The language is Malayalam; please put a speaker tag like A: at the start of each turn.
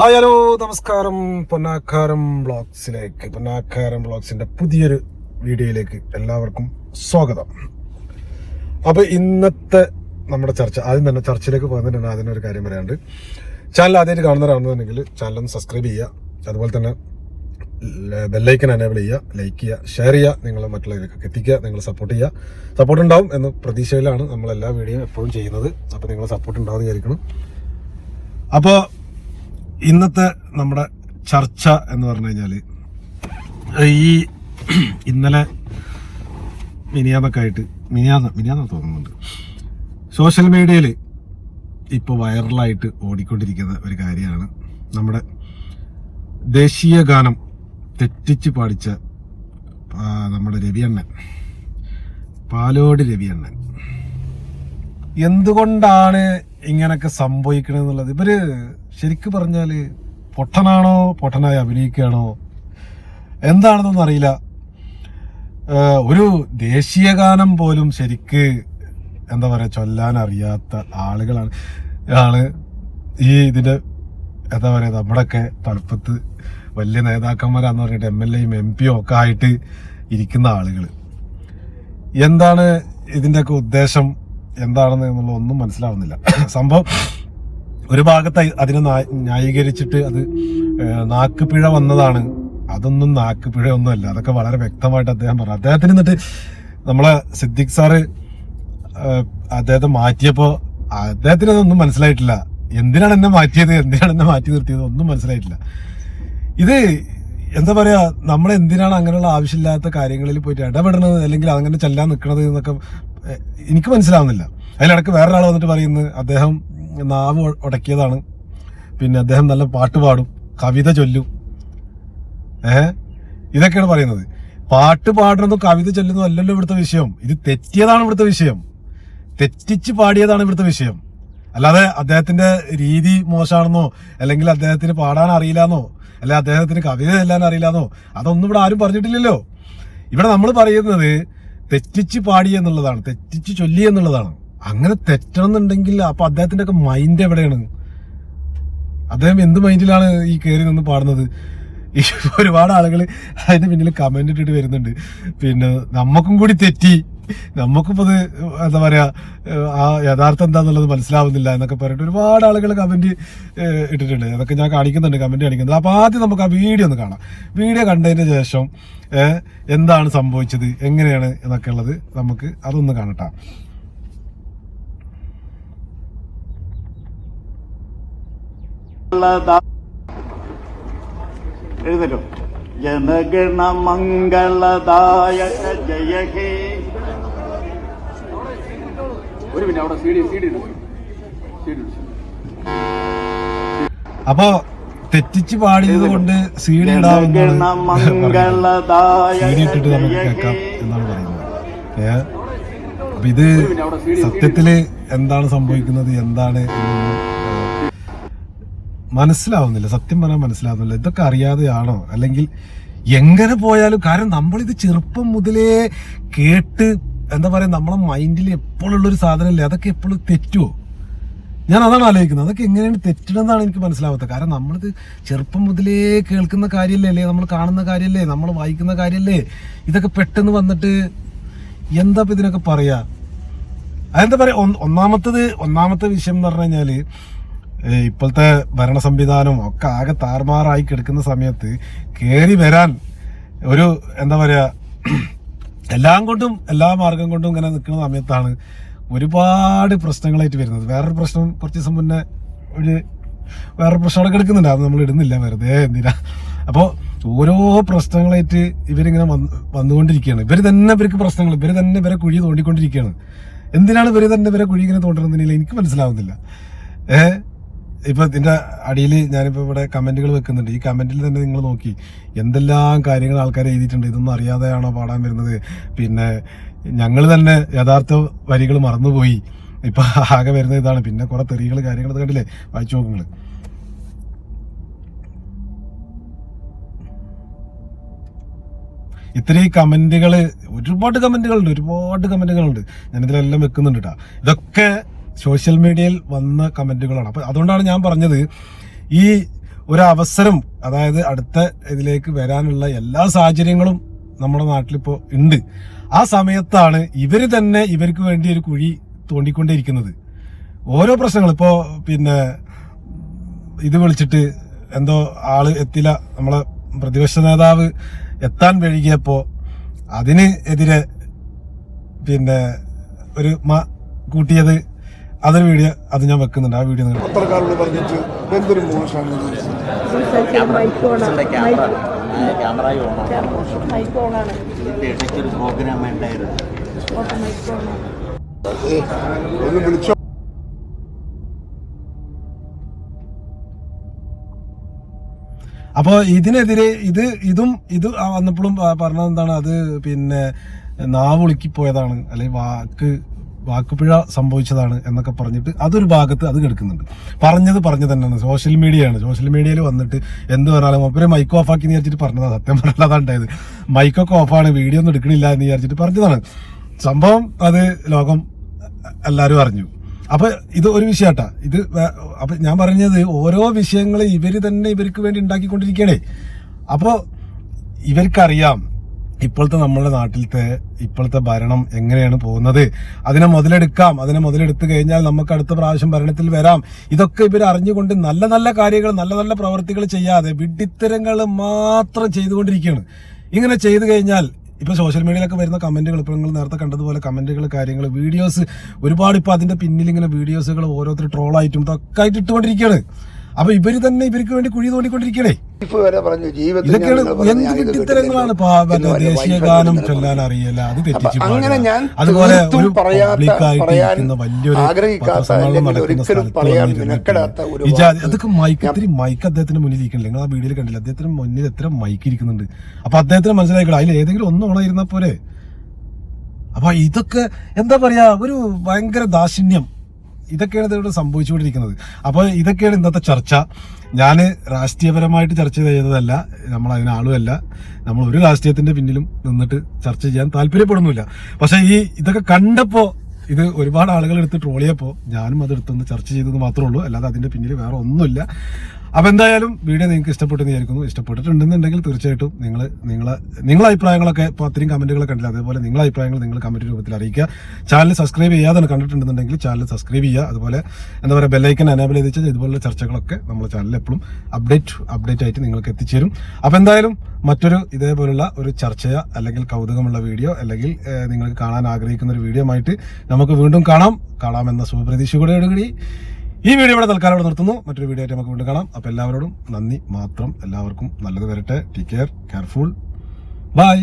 A: ഹായ് ഹലോ നമസ്കാരം. പൊന്നാക്കാരം ബ്ലോഗ്സിലേക്ക് പൊന്നാക്കാരം ബ്ലോഗ്സിന്റെ പുതിയൊരു വീഡിയോയിലേക്ക് എല്ലാവർക്കും സ്വാഗതം. അപ്പോൾ ഇന്നത്തെ നമ്മുടെ ചർച്ച ആദ്യം തന്നെ ചർച്ചയിലേക്ക് പോകുന്നതിന് ആദ്യം ഒരു കാര്യം പറയാണ്ട് ചാനൽ ആദ്യമായിട്ട് കാണുന്നവരാണെന്നുണ്ടെങ്കിൽ ചാനൽ ഒന്ന് സബ്സ്ക്രൈബ് ചെയ്യുക. അതുപോലെ തന്നെ ബെല്ലൈക്കൻ എനേബിൾ ചെയ്യുക ലൈക്ക് ചെയ്യുക ഷെയർ ചെയ്യുക നിങ്ങൾ മറ്റുള്ളവരിലേക്ക് എത്തിക്കുക നിങ്ങൾ സപ്പോർട്ട് ചെയ്യുക. സപ്പോർട്ട് ഉണ്ടാവും എന്ന പ്രതീക്ഷയിലാണ് നമ്മൾ എല്ലാ വീഡിയോയും എപ്പോഴും ചെയ്യുന്നത്. അപ്പോൾ നിങ്ങൾ സപ്പോർട്ട് ഉണ്ടാവും വിചാരിക്കണം അപ്പോൾ ഇന്നത്തെ നമ്മുടെ ചർച്ച എന്ന് പറഞ്ഞു കഴിഞ്ഞാൽ ഈ ഇന്നലെ മിനിയാന്നൊക്കെ ആയിട്ട് മിനിയാന്ന് മിനിയാന്ന് തോന്നുന്നുണ്ട്. സോഷ്യൽ മീഡിയയിൽ ഇപ്പോൾ വൈറലായിട്ട് ഓടിക്കൊണ്ടിരിക്കുന്ന ഒരു കാര്യമാണ് നമ്മുടെ ദേശീയ ഗാനം തെറ്റിച്ച് പാടിച്ച നമ്മുടെ രവിയണ്ണൻ. പാലോട് രവിയണ്ണൻ. എന്തുകൊണ്ടാണ് ഇങ്ങനൊക്കെ സംഭവിക്കണമെന്നുള്ളത് ഇവർ ശരിക്കും പറഞ്ഞാൽ പൊട്ടനാണോ പൊട്ടനായി അഭിനയിക്കുകയാണോ? എന്താണെന്നൊന്നും അറിയില്ല. ഒരു ദേശീയ ഗാനം പോലും ശരിക്ക് എന്താ പറയുക ചൊല്ലാൻ അറിയാത്ത ആളുകളാണ്. ആൾ ഈ ഇതിന്റെ എന്താ പറയുക നമ്മുടെയൊക്കെ തണുപ്പത്ത് വലിയ നേതാക്കന്മാരാന്ന് പറഞ്ഞിട്ട് എം എൽ എയും എം പിയും ഒക്കെ ആയിട്ട് ഇരിക്കുന്ന ആളുകൾ എന്താണ് ഇതിന്റെയൊക്കെ ഉദ്ദേശം? എന്താണെന്ന് എന്നുള്ള ഒന്നും മനസ്സിലാവുന്നില്ല. സംഭവം ഒരു ഭാഗത്ത് അതിനെ ന്യാ- ന്യായീകരിച്ചിട്ട് അത് നാക്ക് നാക്കുപിഴ വന്നതാണ്. അതൊന്നും നാക്കുപിഴ ഒന്നുമല്ല അതൊക്കെ വളരെ വ്യക്തമായിട്ട് അദ്ദേഹം പറഞ്ഞു. അദ്ദേഹത്തിന് എന്നിട്ട് നമ്മളെ സിദ്ദിഖ് സാറ് അദ്ദേഹത്തെ മാറ്റിയപ്പോ അദ്ദേഹത്തിന് അതൊന്നും മനസ്സിലായിട്ടില്ല. എന്തിനാണ് എന്നെ മാറ്റിയത്? എന്തിനാണ് എന്നെ മാറ്റി നിർത്തിയത്? ഒന്നും മനസ്സിലായിട്ടില്ല. ഇത് എന്താ പറയാ നമ്മൾ എന്തിനാണ് അങ്ങനെയുള്ള ആവശ്യമില്ലാത്ത കാര്യങ്ങളിൽ പോയിട്ട് ഇടപെടണത് അല്ലെങ്കിൽ അങ്ങനെ ചെല്ലാൻ നിൽക്കണത് എന്നൊക്കെ എനിക്ക് മനസ്സിലാവുന്നില്ല. അതിലിടക്ക് വേറൊരാൾ വന്നിട്ട് പറയുന്നത് അദ്ദേഹം നാവ് ഉടക്കിയതാണ്. പിന്നെ അദ്ദേഹം നല്ല പാട്ട് പാടും കവിത ചൊല്ലും. ഏഹ് ഇതൊക്കെയാണ് പറയുന്നത്. പാട്ട് പാടുന്നതും കവിത ചൊല്ലുന്നതും അല്ലല്ലോ ഇവിടുത്തെ വിഷയം. ഇത് തെറ്റിയതാണ് ഇവിടുത്തെ വിഷയം. തെറ്റിച്ച് പാടിയതാണ് ഇവിടുത്തെ വിഷയം. അല്ലാതെ അദ്ദേഹത്തിന്റെ രീതി മോശമാണെന്നോ അല്ലെങ്കിൽ അദ്ദേഹത്തിന് പാടാൻ അറിയില്ലെന്നോ അല്ലെ അദ്ദേഹത്തിന് കവിത ചെല്ലാൻ അറിയില്ലെന്നോ അതൊന്നും ഇവിടെ ആരും പറഞ്ഞിട്ടില്ലല്ലോ. ഇവിടെ നമ്മൾ പറയുന്നത് തെറ്റിച്ച് പാടി എന്നുള്ളതാണ് തെറ്റിച്ച് ചൊല്ലി എന്നുള്ളതാണ്. അങ്ങനെ തെറ്റണമെന്നുണ്ടെങ്കിൽ അപ്പൊ അദ്ദേഹത്തിന്റെ ഒക്കെ മൈൻഡ് എവിടെയാണ്? അദ്ദേഹം എന്ത് മൈൻഡിലാണ് ഈ കയറി നിന്ന് പാടുന്നത്? ഒരുപാട് ആളുകൾ അതിന് പിന്നിൽ കമന്റ് ഇട്ടിട്ട് വരുന്നുണ്ട്. പിന്നെ നമുക്കും കൂടി തെറ്റി. നമുക്കിപ്പോ അത് എന്താ പറയാ ആ യഥാർത്ഥം എന്താന്നുള്ളത് മനസ്സിലാവുന്നില്ല എന്നൊക്കെ പറഞ്ഞിട്ട് ഒരുപാട് ആളുകൾ കമന്റ് ഇട്ടിട്ടുണ്ട്. അതൊക്കെ ഞാൻ കാണിക്കുന്നുണ്ട് കമന്റ് കാണിക്കുന്നത് അപ്പൊ ആദ്യം നമുക്ക് ആ വീഡിയോ ഒന്ന് കാണാം. വീഡിയോ കണ്ടതിന് ശേഷം എന്താണ് സംഭവിച്ചത്? എങ്ങനെയാണ് എന്നൊക്കെ ഉള്ളത് നമുക്ക് അതൊന്ന് കാണട്ടാം.
B: എഴുന്നേറ്റോ. ജനഗണ മംഗളദായക ജയ ഹേ. ഒരു മിനിറ്റ് അവിടെ സി ഡി സി ഡി
A: അപ്പോ തെറ്റിച്ച് പാടിയത് കൊണ്ട് സി ഡി
B: ജനഗണ
A: ഇടാവുന്നതാണ് സി ഡി ഇട്ടിട്ട് നമുക്ക് കേൾക്കാം എന്നാണ് പറയുന്നത്. അപ്പൊ ഇത് സത്യത്തിൽ എന്താണ് സംഭവിക്കുന്നത് എന്താണ് എന്നൊന്നും, മനസ്സിലാവുന്നില്ല സത്യം പറഞ്ഞാൽ മനസ്സിലാവുന്നില്ല. ഇതൊക്കെ അറിയാതെയാണോ? അല്ലെങ്കിൽ എങ്ങനെ പോയാലും കാരണം നമ്മളിത് ചെറുപ്പം മുതലേ കേട്ട് എന്താ പറയുക നമ്മളെ മൈൻഡിൽ എപ്പോഴുള്ളൊരു സാധനമല്ലേ അതൊക്കെ എപ്പോഴും തെറ്റുമോ ഞാൻ അതാണ് ആലോചിക്കുന്നത്. അതൊക്കെ എങ്ങനെയാണ് തെറ്റണമെന്നാണ് എനിക്ക് മനസ്സിലാവാത്തത്. കാരണം നമ്മളിത് ചെറുപ്പം മുതലേ കേൾക്കുന്ന കാര്യമല്ലേ അല്ലേ? നമ്മൾ കാണുന്ന കാര്യമല്ലേ നമ്മൾ വായിക്കുന്ന കാര്യമല്ലേ ഇതൊക്കെ പെട്ടെന്ന് വന്നിട്ട് എന്താ ഇതിനൊക്കെ പറയാ? അതെന്താ പറയാ? ഒന്ന് ഒന്നാമത്തത് ഒന്നാമത്തെ വിഷയം എന്ന് പറഞ്ഞു കഴിഞ്ഞാൽ ഏ, ഇപ്പോഴത്തെ ഭരണ സംവിധാനം ഒക്കെ ആകെ താറുമാറായി കിടക്കുന്ന സമയത്ത് കയറി വരാൻ ഒരു എന്താ പറയുക എല്ലാം കൊണ്ടും എല്ലാ മാർഗം കൊണ്ടും ഇങ്ങനെ നിൽക്കുന്ന സമയത്താണ് ഒരുപാട് പ്രശ്നങ്ങളായിട്ട് വരുന്നത്. വേറൊരു പ്രശ്നം കുറച്ച് ദിവസം മുന്നേ ഒരു വേറൊരു പ്രശ്നം അവിടെ കിടക്കുന്നുണ്ട്. അത് നമ്മൾ ഇടുന്നില്ല. വെറുതെ എന്തിനാ? അപ്പോൾ ഓരോ പ്രശ്നങ്ങളായിട്ട് ഇവരിങ്ങനെ വന്ന് വന്നുകൊണ്ടിരിക്കുകയാണ്. ഇവർ തന്നെ ഇവർക്ക് പ്രശ്നങ്ങൾ ഇവർ തന്നെ ഇവരെ കുഴി തോണ്ടിക്കൊണ്ടിരിക്കുകയാണ്. എന്തിനാണ് ഇവർ തന്നെ ഇവരെ കുഴി ഇങ്ങനെ തോണ്ടുന്നതിനില്ല എനിക്ക് മനസ്സിലാവുന്നില്ല. ഏഹ് ഇപ്പൊ ഇതിന്റെ അടിയിൽ ഞാനിപ്പോ ഇവിടെ കമന്റുകൾ വെക്കുന്നുണ്ട്. ഈ കമന്റിൽ തന്നെ നിങ്ങൾ നോക്കി. എന്തെല്ലാം കാര്യങ്ങൾ ആൾക്കാർ എഴുതിയിട്ടുണ്ട്. ഇതൊന്നും അറിയാതെയാണോ പാടാൻ വരുന്നത്? പിന്നെ ഞങ്ങൾ തന്നെ യഥാർത്ഥ വരികൾ മറന്നുപോയി. ഇപ്പൊ ആകെ വരുന്ന ഇതാണ്. പിന്നെ കുറെ തെറികൾ കാര്യങ്ങൾ കണ്ടില്ലേ? വായിച്ചു നോക്കുങ്ങൾ ഇത്രയും കമന്റുകൾ ഒരുപാട് കമന്റുകളുണ്ട്. ഒരുപാട് കമന്റുകളുണ്ട്. ഞാനിതിലെല്ലാം വെക്കുന്നുണ്ട് കേട്ടോ ഇതൊക്കെ സോഷ്യൽ മീഡിയയിൽ വന്ന കമന്റുകളാണ് അപ്പോൾ അതുകൊണ്ടാണ് ഞാൻ പറഞ്ഞത് ഈ ഒരു അവസരം അതായത് അടുത്ത ഇതിലേക്ക് വരാനുള്ള എല്ലാ സാഹചര്യങ്ങളും നമ്മുടെ നാട്ടിലിപ്പോൾ ഉണ്ട്. ആ സമയത്താണ് ഇവർ തന്നെ ഇവർക്ക് വേണ്ടി ഒരു കുഴി തോണ്ടിക്കൊണ്ടേയിരിക്കുന്നത് ഓരോ പ്രശ്നങ്ങൾ ഇപ്പോ പിന്നെ ഇത് വിളിച്ചിട്ട് എന്തോ ആൾ എത്തില്ല നമ്മളെ പ്രതിപക്ഷ നേതാവ് എത്താൻ വഴുകിയപ്പോൾ അതിന് എതിരെ പിന്നെ ഒരു മ കൂട്ടിയത് അതൊരു വീഡിയോ അത് ഞാൻ വെക്കുന്നുണ്ട്. ആ വീഡിയോ
C: പത്രക്കാരോട് പറഞ്ഞിട്ട് എന്തൊരു മോശമാണ് ഒന്ന് വിളിച്ചോ?
A: അപ്പോൾ ഇതിനെതിരെ ഇത് ഇതും ഇത് വന്നപ്പോഴും പറഞ്ഞത് എന്താണ്? അത് പിന്നെ നാവ് നാവുളുക്കി പോയതാണ് അല്ലെങ്കിൽ വാക്ക് വാക്കുപിഴ സംഭവിച്ചതാണ് എന്നൊക്കെ പറഞ്ഞിട്ട് അതൊരു ഭാഗത്ത് അത് കിടക്കുന്നുണ്ട്. പറഞ്ഞത് പറഞ്ഞു തന്നെയാണ്. സോഷ്യൽ മീഡിയയാണ്. സോഷ്യൽ മീഡിയയിൽ വന്നിട്ട് എന്ത് പറഞ്ഞാലും ഒപ്പരെ മൈക്ക് ഓഫ് ആക്കി എന്ന് വിചാരിച്ചിട്ട് പറഞ്ഞതാണ് സത്യം പറഞ്ഞാൽ അതാണ് ഉണ്ടായത്. മൈക്കൊക്കെ ഓഫാണ് വീഡിയോ ഒന്നും എടുക്കണില്ല എന്ന് വിചാരിച്ചിട്ട് പറഞ്ഞതാണ്. സംഭവം അത് ലോകം എല്ലാവരും അറിഞ്ഞു. അപ്പൊ ഇത് ഒരു വിഷയട്ടാ ഇത് അപ്പൊ ഞാൻ പറഞ്ഞത് ഓരോ വിഷയങ്ങൾ ഇവർ തന്നെ ഇവർക്ക് വേണ്ടി ഉണ്ടാക്കിക്കൊണ്ടിരിക്കണേ. അപ്പോ ഇവർക്കറിയാം ഇപ്പോഴത്തെ നമ്മുടെ നാട്ടിലത്തെ ഇപ്പോഴത്തെ ഭരണം എങ്ങനെയാണ് പോകുന്നത്? അതിനെ മുതലെടുക്കാം. അതിനെ മുതലെടുത്തു കഴിഞ്ഞാൽ നമുക്ക് അടുത്ത പ്രാവശ്യം ഭരണത്തിൽ വരാം. ഇതൊക്കെ ഇവർ അറിഞ്ഞുകൊണ്ട് നല്ല നല്ല കാര്യങ്ങൾ നല്ല നല്ല പ്രവർത്തികൾ ചെയ്യാതെ വിഡിത്തരങ്ങൾ മാത്രം ചെയ്തുകൊണ്ടിരിക്കുകയാണ്. ഇങ്ങനെ ചെയ്തു കഴിഞ്ഞാൽ ഇപ്പൊ സോഷ്യൽ മീഡിയയിലൊക്കെ വരുന്ന കമന്റുകൾ ഇപ്പോൾ നിങ്ങൾ നേരത്തെ കണ്ടതുപോലെ കമന്റുകൾ കാര്യങ്ങൾ വീഡിയോസ് ഒരുപാട് ഇപ്പൊ അതിന്റെ പിന്നിൽ ഇങ്ങനെ വീഡിയോസുകൾ ഓരോരുത്തർ ട്രോളായിട്ടും ഇതൊക്കെ ആയിട്ട് ഇട്ടുകൊണ്ടിരിക്കുകയാണ്. അപ്പൊ ഇവർ തന്നെ ഇവർക്ക് വേണ്ടി കുഴി തോണ്ടിക്കൊണ്ടിരിക്കണേ ഇതൊക്കെയാണ് എന്ത് ദേശീയ ഗാനം ചൊല്ലാൻ. അറിയില്ല അത് അതുപോലെ വലിയൊരു അതൊക്കെ മൈക്ക് ഇത്തിരി മൈക്ക് അദ്ദേഹത്തിന്റെ മുന്നിൽ നിങ്ങൾ ആ വീഡിയോയിൽ കണ്ടില്ല? അദ്ദേഹത്തിന് മുന്നിൽ എത്ര മൈക്ക് ഇരിക്കുന്നുണ്ട്. അപ്പൊ അദ്ദേഹത്തിന് മനസ്സിലാക്കണം അതിൽ ഏതെങ്കിലും ഒന്നും ഓണായിരുന്ന പോലെ അപ്പൊ ഇതൊക്കെ എന്താ പറയാ ഒരു ഭയങ്കര ദാക്ഷിണ്യം. ഇതൊക്കെയാണ് ഇവിടെ സംഭവിച്ചുകൊണ്ടിരിക്കുന്നത്. അപ്പോൾ ഇതൊക്കെയാണ് ഇന്നത്തെ ചർച്ച. ഞാൻ രാഷ്ട്രീയപരമായിട്ട് ചർച്ച ചെയ്തതല്ല നമ്മൾ അതിനാളുമല്ല നമ്മൾ ഒരു രാഷ്ട്രീയത്തിന്റെ പിന്നിലും നിന്നിട്ട് ചർച്ച ചെയ്യാൻ താല്പര്യപ്പെടുന്നില്ല പക്ഷേ ഈ ഇതൊക്കെ കണ്ടപ്പോ ഇത് ഒരുപാട് ആളുകൾ എടുത്ത് ട്രോളിയപ്പോൾ ഞാനും അത് എടുത്തൊന്ന് ചർച്ച ചെയ്തത് മാത്രമേ ഉള്ളൂ. അല്ലാതെ അതിന്റെ പിന്നിൽ വേറെ ഒന്നുമില്ല. അപ്പോൾ എന്തായാലും വീഡിയോ നിങ്ങൾക്ക് ഇഷ്ടപ്പെട്ടെന്ന് വിചാരിക്കുന്നു. ഇഷ്ടപ്പെട്ടിട്ടുണ്ടെന്നുണ്ടെങ്കിൽ തീർച്ചയായിട്ടും നിങ്ങൾ നിങ്ങളെ നിങ്ങളെ അഭിപ്രായങ്ങളൊക്കെ ഇപ്പോൾ അത്രയും കമന്റുകളൊക്കെ കണ്ടില്ല. അതേപോലെ നിങ്ങളെ അഭിപ്രായങ്ങൾ നിങ്ങൾ കമന്റ് രൂപത്തിൽ അറിയിക്കുക. ചാനൽ സബ്സ്ക്രൈബ് ചെയ്യാതെ കണ്ടിട്ടുണ്ടെന്നുണ്ടെങ്കിൽ ചാനൽ സബ്സ്ക്രൈബ് ചെയ്യുക. അതുപോലെ എന്താ പറയുക ബെല്ലൈക്കൻ എനേബിൾ ചെയ്ത് വെച്ചാൽ ഇതുപോലുള്ള ചർച്ചകളൊക്കെ നമ്മുടെ ചാനലിൽ എപ്പോഴും അപ്ഡേറ്റ് അപ്ഡേറ്റ് ആയിട്ട് നിങ്ങൾക്ക് എത്തിച്ചേരും. അപ്പോൾ എന്തായാലും മറ്റൊരു ഇതേപോലുള്ള ഒരു ചർച്ചയോ അല്ലെങ്കിൽ കൗതുകമുള്ള വീഡിയോ അല്ലെങ്കിൽ നിങ്ങൾക്ക് കാണാൻ ആഗ്രഹിക്കുന്ന ഒരു വീഡിയോ ആയിട്ട് നമുക്ക് വീണ്ടും കാണാം. കാണാമെന്ന ശുഭപ്രതീക്ഷയോടുകൂടി ഈ വീഡിയോ ഇവിടെ തൽക്കാലം ഇവിടെ നിർത്തുന്നു. മറ്റൊരു വീഡിയോ ആയിട്ട് നമുക്ക് വീണ്ടും കാണാം. അപ്പോൾ എല്ലാവരോടും നന്ദി. മാത്രം എല്ലാവർക്കും നല്ലത് വരട്ടെ. Take care careful by